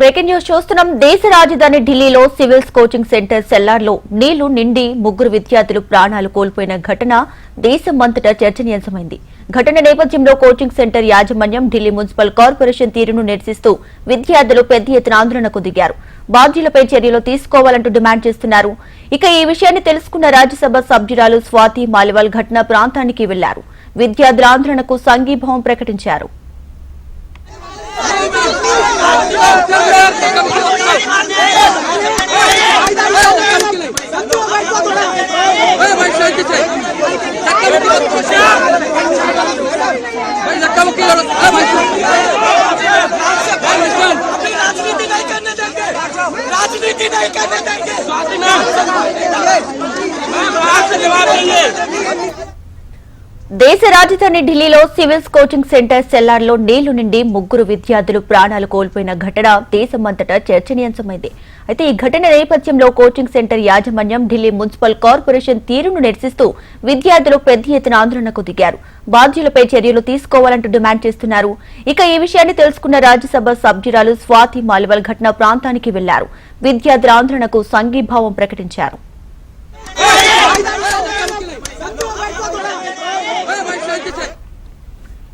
Breaking news చూస్తున్నాం. దేశ రాజధాని ఢిల్లీలో సివిల్స్ కోచింగ్ సెంటర్ సెల్లార్లో నీళ్ళు నిండి ముగ్గురు విద్యార్థులు ప్రాణాలు కోల్పోయిన ఘటన దేశమంతటా చర్చనీయాంశమైంది. ఘటన నేపథ్యంలో కోచింగ్ సెంటర్ యాజమాన్యం ఢిల్లీ మున్సిపల్ కార్పొరేషన్ తీరును నిరసిస్తూ విద్యార్థులు పెద్ద ఎత్తున ఆందోళనకు దిగారు. బాధ్యులపై చర్యలు తీసుకోవాలంటూ డిమాండ్ చేస్తున్నారు. ఇక ఈ విషయాన్ని తెలుసుకున్న రాజ్యసభ సభ్యురాలు స్వాతి మాలివాల్ ఘటనా ప్రాంతానికి వెళ్ళారు. విద్యార్థుల ఆందోళనకు సంఘీభావం ప్రకటించారు. राजनीति नहीं करने देंगे। దేశ రాజధాని ఢిల్లీలో సివిల్స్ కోచింగ్ సెంటర్ సెల్లార్లో నీళ్ళు నిండి ముగ్గురు విద్యార్థులు ప్రాణాలు కోల్పోయిన ఘటన దేశమంతటా చర్చనీయాంశమైంది. అయితే ఈ ఘటన నేపథ్యంలో కోచింగ్ సెంటర్ యాజమాన్యం ఢిల్లీ మున్సిపల్ కార్పొరేషన్ తీరును నిరసిస్తూ విద్యార్థులు పెద్ద ఎత్తున ఆందోళనకు దిగారు. బాధ్యులపై చర్యలు తీసుకోవాలంటూ డిమాండ్ చేస్తున్నారు. ఇక ఈ విషయాన్ని తెలుసుకున్న రాజ్యసభ సభ్యురాలు స్వాతి మాలివల్ ఘటన ప్రాంతానికి వెళ్ళారు. విద్యార్థుల ఆందోళనకు సంఘీభావం ప్రకటించారు.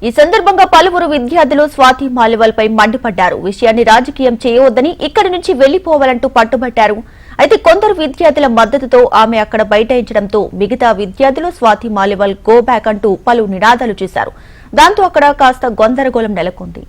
ఈ సందర్భంగా పలువురు విద్యార్థులు స్వాతి మాలివాల్ పై మండిపడ్డారు విషయాన్ని రాజకీయం చేయవద్దని ఇక్కడి నుంచి వెళ్ళిపోవాలంటూ పట్టుబట్టారు అయితే కొందరు విద్యార్థుల మద్దతుతో ఆమె అక్కడ బైఠాయించడంతో మిగతా విద్యార్థులు స్వాతి మాలివల్ గో బ్యాక్ అంటూ పలు నినాదాలు చేశారు దాంతో అక్కడ కాస్త గందరగోళం నెలకొంది